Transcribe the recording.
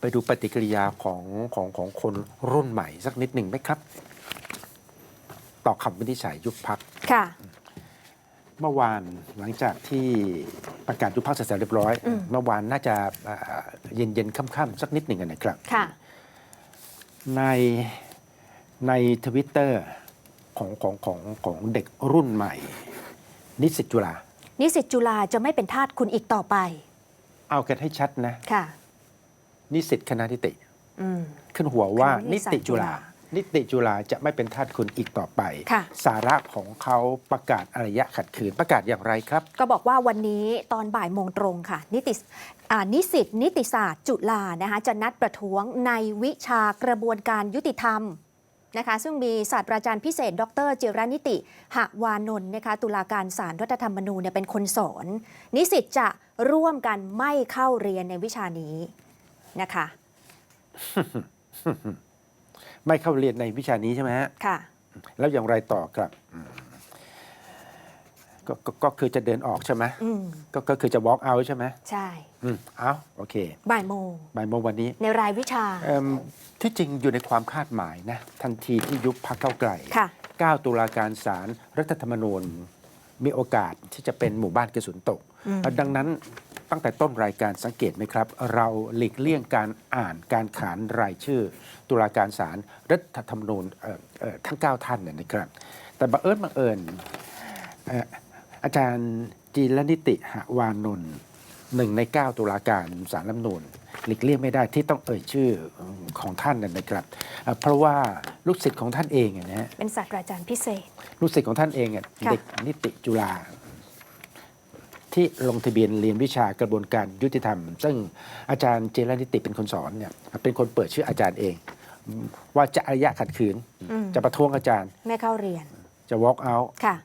ไปดูปฏิกิริยาของของของคนรุ่นใหม่สักนิดหนึ่งไหมครับ ต่อคำวินิจฉัยยุบพักค่ะ เมื่อวานหลังจากที่ประกาศยุบพักเสร็จเรียบร้อย อืม เมื่อวานน่าจะเย็นเย็นๆค่ำๆสักนิดหนึ่งอะนะครับ ค่ะ ในในทวิตเตอร์ของของของของเด็กรุ่นใหม่ นิสิตจุฬานิสิตจุฬาจะไม่เป็นทาสคุณอีกต่อไป เอากันให้ชัดนะ ค่ะ นิสิตคณะนิติอืมขึ้นหัวว่าคณะนินิติศาสตร์ติจุฬาจุฬานิติจุฬาจะไม่เป็นทาสคุณอีกต่อไปค่ะสาระของเขาประกาศอารยะขัดขืนประกาศอย่างไรครับ ก็บอกว่าวันนี้ตอนบ่ายโมงตรงค่ะ นิติอ่านิสิตนิติศาสตร์ จุฬานะคะจะนัดประท้วงในวิชากระบวนการยุติธรรมนะคะซึ่งมีศาสตราจารย์พิเศษ ดรเจรนิติหวานนท์นะคะตุลาการศาลรัฐธรรมนูญเนี่ยเป็นคนสอน นิสิตจะร่วมกันไม่เข้าเรียนในวิชานี้ นะคะ ไม่เข้าเรียนในวิชานี้ใช่ไหมฮะ ค่ะ แล้วอย่างไรต่อครับอืมก็ก็ก็คือจะเดินออกใช่ไหมอืมก็ก็คือจะ walk out ใช่ไหมใช่ อืมเอาโอเคบ่ายโมง บ่ายโมงวันนี้ ในรายวิชา เอิ่มที่จริงอยู่ในความคาดหมายนะ ทันทีที่ยุบพักเก้าวไกล ค่ะ 9 ตุลาการศาลรรัฐธรรมนูญมีโอกาสที่จะเป็นหมู่บ้านกระสุนตกอืมดังนั้น ตั้งแต่ต้นรายการสังเกตไหมครับ เราหลีกเลี่ยงการอ่านการขานรายชื่อ ตุลาการศาลรรัฐธรรมนูญเอ่อเอ่อทั้ง 9 ท่านเนี่ยนะครับ แต่บังเอิญบังเอิญเอ่ออาจารย์จีรนิติหวานนท์หนึ่งใน 9 ตุลาการศาลรัฐธรรมนูญหลีกเลี่ยงไม่ได้ที่ต้องเอ่ยชื่อของท่านนะนะครับเอ่อเพราะว่าลูกศิษย์ของท่านเองอะนะฮะเป็นศาสตราจารย์พิเศษ ลูกศิษย์ของท่านเองอะค่ะเด็กนิติจุฬา ที่ลงทะเบียนเรียนวิชากระบวนการยุติธรรม ซึ่งอาจารย์เจรนิติเป็นคนสอนเนี่ยเป็นคนเปิดชื่ออาจารย์เอง ว่าจะอารยะขัดขืนอืมจะประท้วงอาจารย์ ไม่เข้าเรียนจะ walk out ค่ะ